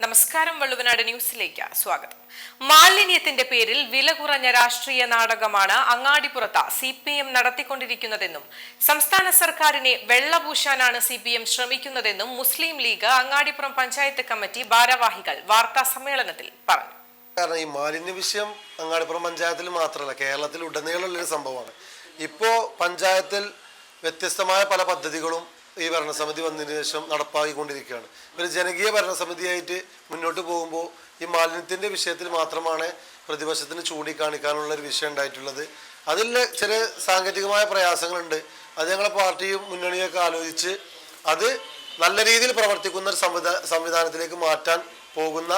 നമസ്കാരം വള്ളുവനാട് ന്യൂസിലേക്ക് സ്വാഗതം. മാലിന്യത്തിന്റെ പേരിൽ വില കുറഞ്ഞ രാഷ്ട്രീയ നാടകമാണ് അങ്ങാടിപ്പുറത്ത് സി പി എം നടത്തിക്കൊണ്ടിരിക്കുന്നതെന്നും സംസ്ഥാന സർക്കാരിനെ വെള്ളപൂശാനാണ് സി പി എം ശ്രമിക്കുന്നതെന്നും Muslim League Angadipuram panchayat committee ഭാരവാഹികൾ വാർത്താ സമ്മേളനത്തിൽ പറഞ്ഞു. കാരണം ഈ മാലിന്യ വിഷയം അങ്ങാടിപ്പുറം പഞ്ചായത്തിൽ മാത്രമല്ല കേരളത്തിൽ ഉടനീളമുള്ള ഒരു സംഭവമാണ്. ഇപ്പോൾ പഞ്ചായത്തിൽ വ്യത്യസ്തമായ പല പദ്ധതികളും ഈ ഭരണസമിതി വന്നതിന് ശേഷം നടപ്പാക്കിക്കൊണ്ടിരിക്കുകയാണ്. ഒരു ജനകീയ ഭരണസമിതിയായിട്ട് മുന്നോട്ട് പോകുമ്പോൾ ഈ മാലിന്യത്തിന്റെ വിഷയത്തിൽ മാത്രമാണ് പ്രതിപക്ഷത്തിന് ചൂണ്ടിക്കാണിക്കാനുള്ള ഒരു വിഷയം ഉണ്ടായിട്ടുള്ളത്. അതിൽ ചില സാങ്കേതികമായ പ്രയാസങ്ങളുണ്ട്. അത് ഞങ്ങളെ പാർട്ടിയും മുന്നണിയൊക്കെ ആലോചിച്ച് അത് നല്ല രീതിയിൽ പ്രവർത്തിക്കുന്ന ഒരു സംവിധാ സംവിധാനത്തിലേക്ക് മാറ്റാൻ പോകുന്ന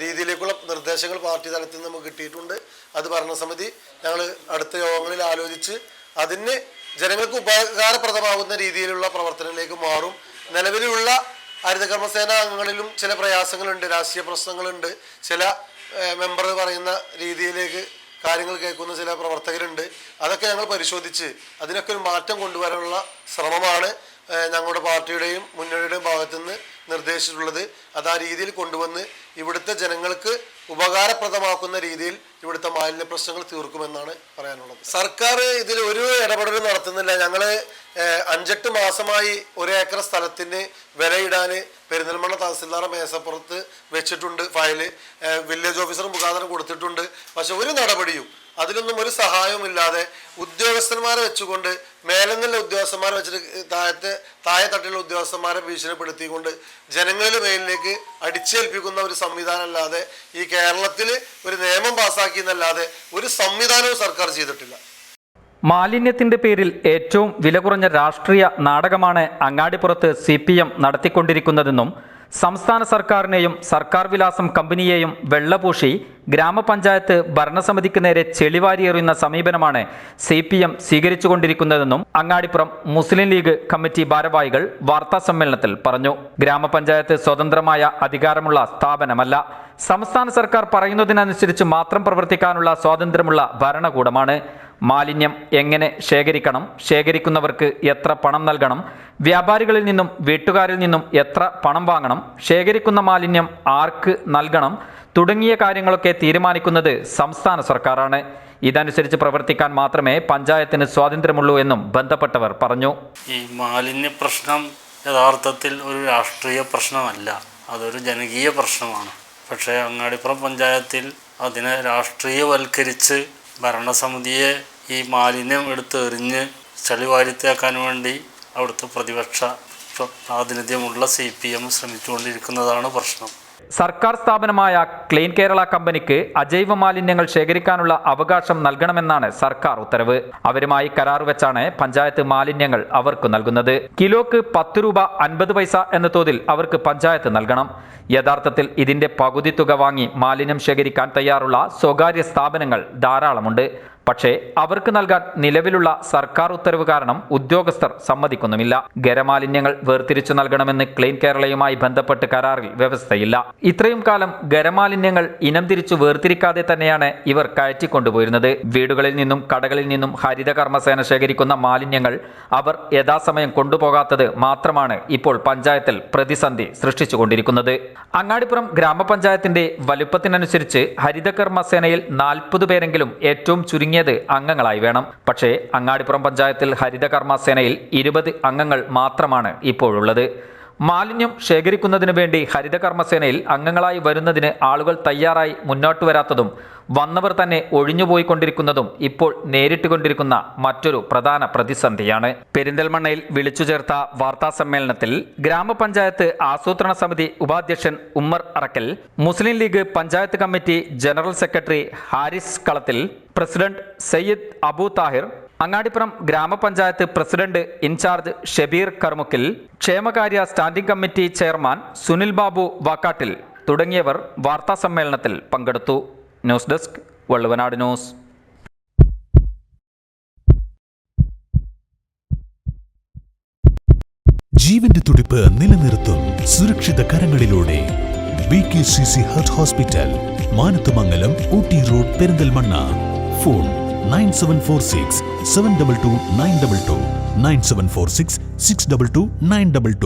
രീതിയിലേക്കുള്ള നിർദ്ദേശങ്ങൾ പാർട്ടി തലത്തിൽ നിന്ന് നമുക്ക് കിട്ടിയിട്ടുണ്ട്. അത് ഭരണസമിതി ഞങ്ങൾ അടുത്ത യോഗങ്ങളിൽ ആലോചിച്ച് അതിന് ജനങ്ങൾക്ക് ഉപകാരപ്രദമാകുന്ന രീതിയിലുള്ള പ്രവർത്തനത്തിലേക്ക് മാറും. നിലവിലുള്ള ഹരിതകർമ്മസേന അംഗങ്ങളിലും ചില പ്രയാസങ്ങളുണ്ട് രാഷ്ട്രീയ പ്രശ്നങ്ങളുണ്ട്. ചില മെമ്പർ പറയുന്ന രീതിയിലേക്ക് കാര്യങ്ങൾ കേൾക്കുന്ന ചില പ്രവർത്തകരുണ്ട്. അതൊക്കെ ഞങ്ങൾ പരിശോധിച്ച് അതിനൊക്കെ ഒരു മാറ്റം കൊണ്ടുവരാനുള്ള ശ്രമമാണ് ഞങ്ങളുടെ പാർട്ടിയുടെയും മുന്നണിയുടെയും ഭാഗത്തുനിന്ന് നിർദ്ദേശിച്ചിട്ടുള്ളത്. അത് ആ രീതിയിൽ കൊണ്ടുവന്ന് ഇവിടുത്തെ ജനങ്ങൾക്ക് ഉപകാരപ്രദമാക്കുന്ന രീതിയിൽ ഇവിടുത്തെ മാലിന്യ പ്രശ്നങ്ങൾ തീർക്കുമെന്നാണ് പറയാനുള്ളത്. സർക്കാർ ഇതിൽ ഒരു ഇടപെടലും നടത്തുന്നില്ല. ഞങ്ങൾ അഞ്ചെട്ട് മാസമായി ഒരു ഏക്കർ സ്ഥലത്തിന് വിലയിടാൻ പെരിന്തൽമണ്ണ തഹസിൽദാർ മേശപ്പുറത്ത് വെച്ചിട്ടുണ്ട് ഫയൽ വില്ലേജ് ഓഫീസർ മുഖാന്തരം കൊടുത്തിട്ടുണ്ട്. പക്ഷെ ഒരു നടപടിയും അതിലൊന്നും ഒരു സഹായവുമില്ലാതെ ഉദ്യോഗസ്ഥന്മാരെ വെച്ചുകൊണ്ട് മേലെന്നുള്ള ഉദ്യോഗസ്ഥന്മാരെ വെച്ചിട്ട് താഴത്തെ താഴെ തട്ടിലുള്ള ഉദ്യോഗസ്ഥന്മാരെ ഭീഷണിപ്പെടുത്തിക്കൊണ്ട് ജനങ്ങളുടെ മേലിലേക്ക് അടിച്ചേൽപ്പിക്കുന്ന ഒരു സംവിധാനം അല്ലാതെ ഈ കേരളത്തിൽ ഒരു നിയമം പാസ്സാക്കി എന്നല്ലാതെ ഒരു സംവിധാനവും സർക്കാർ ചെയ്തിട്ടില്ല. മാലിന്യത്തിന്റെ പേരിൽ ഏറ്റവും വില കുറഞ്ഞ രാഷ്ട്രീയ നാടകമാണ് അങ്ങാടിപ്പുറത്ത് സി പി എം നടത്തിക്കൊണ്ടിരിക്കുന്നതെന്നും സംസ്ഥാന സർക്കാരിനെയും സർക്കാർ വിലാസം കമ്പനിയെയും വെള്ളപൂശി ഗ്രാമപഞ്ചായത്ത് ഭരണസമിതിക്ക് നേരെ ചെളിവാരിയെറിയുന്ന സമീപനമാണ് സി പി എം സ്വീകരിച്ചുകൊണ്ടിരിക്കുന്നതെന്നും അങ്ങാടിപ്പുറം മുസ്ലിം ലീഗ് കമ്മിറ്റി ഭാരവാഹികൾ വാർത്താ സമ്മേളനത്തിൽ പറഞ്ഞു. ഗ്രാമപഞ്ചായത്ത് സ്വതന്ത്രമായ അധികാരമുള്ള സ്ഥാപനമല്ല. സംസ്ഥാന സർക്കാർ പറയുന്നതിനനുസരിച്ച് മാത്രം പ്രവർത്തിക്കാനുള്ള സ്വാതന്ത്ര്യമുള്ള ഭരണകൂടമാണ്. മാലിന്യം എങ്ങനെ ശേഖരിക്കണം ശേഖരിക്കുന്നവർക്ക് എത്ര പണം നൽകണം വ്യാപാരികളിൽ നിന്നും വീട്ടുകാരിൽ നിന്നും എത്ര പണം വാങ്ങണം ശേഖരിക്കുന്ന മാലിന്യം ആർക്ക് നൽകണം തുടങ്ങിയ കാര്യങ്ങളൊക്കെ തീരുമാനിക്കുന്നത് സംസ്ഥാന സർക്കാരാണ്. ഇതനുസരിച്ച് പ്രവർത്തിക്കാൻ മാത്രമേ പഞ്ചായത്തിന് സ്വാതന്ത്ര്യമുള്ളൂ എന്നും ബന്ധപ്പെട്ടവർ പറഞ്ഞു. ഈ മാലിന്യ പ്രശ്നം യഥാർത്ഥത്തിൽ ഒരു രാഷ്ട്രീയ പ്രശ്നമല്ല. അതൊരു ജനകീയ പ്രശ്നമാണ്. പക്ഷേ അങ്ങാടിപ്പുറം പഞ്ചായത്തിൽ അതിനെ രാഷ്ട്രീയവൽക്കരിച്ച് ഭരണസമിതിയെ ഈ മാലിന്യം എടുത്തെറിഞ്ഞ് എറിഞ്ഞ് ചളി വാരിത്തേക്കാൻ വേണ്ടി അവിടുത്തെ പ്രതിപക്ഷ പ്ര- പ്രാതിനിധ്യമുള്ള സി പി എം ശ്രമിച്ചുകൊണ്ടിരിക്കുന്നതാണ് പ്രശ്നം. സർക്കാർ സ്ഥാപനമായ ക്ലീൻ കേരള കമ്പനിക്ക് അജൈവ മാലിന്യങ്ങൾ ശേഖരിക്കാനുള്ള അവകാശം നൽകണമെന്നാണ് സർക്കാർ ഉത്തരവ്. അവരുമായി കരാർ വെച്ചാണ് പഞ്ചായത്ത് മാലിന്യങ്ങൾ അവർക്ക് നൽകുന്നത്. കിലോക്ക് പത്ത് രൂപ അൻപത് പൈസ എന്ന തോതിൽ അവർക്ക് പഞ്ചായത്ത് നൽകണം. യഥാർത്ഥത്തിൽ ഇതിന്റെ പകുതി തുക വാങ്ങി മാലിന്യം ശേഖരിക്കാൻ തയ്യാറുള്ള സ്വകാര്യ സ്ഥാപനങ്ങൾ ധാരാളമുണ്ട്. പക്ഷേ അവർക്ക് നൽകാൻ നിലവിലുള്ള സർക്കാർ ഉത്തരവ് കാരണം ഉദ്യോഗസ്ഥർ സമ്മതിക്കുന്നുമില്ല. ഖരമാലിന്യങ്ങൾ വേർതിരിച്ചു നൽകണമെന്ന് ക്ലീൻ കേരളയുമായി ബന്ധപ്പെട്ട് കരാറിൽ വ്യവസ്ഥയില്ല. ഇത്രയും കാലം ഖരമാലിന്യങ്ങൾ ഇനം തിരിച്ചു വേർതിരിക്കാതെ തന്നെയാണ് ഇവർ കയറ്റിക്കൊണ്ടുപോയിരുന്നത്. വീടുകളിൽ നിന്നും കടകളിൽ നിന്നും ഹരിത കർമ്മസേന ശേഖരിക്കുന്ന മാലിന്യങ്ങൾ അവർ യഥാസമയം കൊണ്ടുപോകാത്തത് മാത്രമാണ് ഇപ്പോൾ പഞ്ചായത്തിൽ പ്രതിസന്ധി സൃഷ്ടിച്ചുകൊണ്ടിരിക്കുന്നത്. അങ്ങാടിപ്പുറം ഗ്രാമപഞ്ചായത്തിന്റെ വലുപ്പത്തിനനുസരിച്ച് ഹരിതകർമ്മസേനയിൽ നാൽപ്പത് പേരെങ്കിലും ഏറ്റവും ചുരുങ്ങിയത് അംഗങ്ങളായി വേണം. പക്ഷേ അങ്ങാടിപ്പുറം പഞ്ചായത്തിൽ ഹരിതകർമ്മ സേനയിൽ ഇരുപത് അംഗങ്ങൾ മാത്രമാണ് ഇപ്പോഴുള്ളത്. മാലിന്യം ശേഖരിക്കുന്നതിന് വേണ്ടി ഹരിത കർമ്മസേനയിൽ അംഗങ്ങളായി വരുന്നതിന് ആളുകൾ തയ്യാറായി മുന്നോട്ട് വരാത്തതും വന്നവർ തന്നെ ഒഴിഞ്ഞുപോയിക്കൊണ്ടിരിക്കുന്നതും ഇപ്പോൾ നേരിട്ടുകൊണ്ടിരിക്കുന്ന മറ്റൊരു പ്രധാന പ്രതിസന്ധിയാണ്. പെരിന്തൽമണ്ണയിൽ വിളിച്ചു ചേർത്ത വാർത്താ സമ്മേളനത്തിൽ ഗ്രാമപഞ്ചായത്ത് ആസൂത്രണ സമിതി ഉപാധ്യക്ഷൻ Ummer Arakkal Muslim League panchayat committee general secretary Haris Kalathil president Sayyid Abu Thahir Angadipuram ഗ്രാമപഞ്ചായത്ത് president in charge Shabeer Karmukkil ക്ഷേമകാര്യ standing committee chairman Sunil Babu Vakkattil തുടങ്ങിയവർ വാർത്താ സമ്മേളനത്തിൽ പങ്കെടുത്തു. News desk Valluvanad news. ജീവന്റെ തുടിപ്പ് നിലനിർത്തും സുരക്ഷിത കരങ്ങളിലൂടെ. Hospital road Perinthalmanna. Phone nine seven four six seven double two nine double two nine seven four six six double two nine double two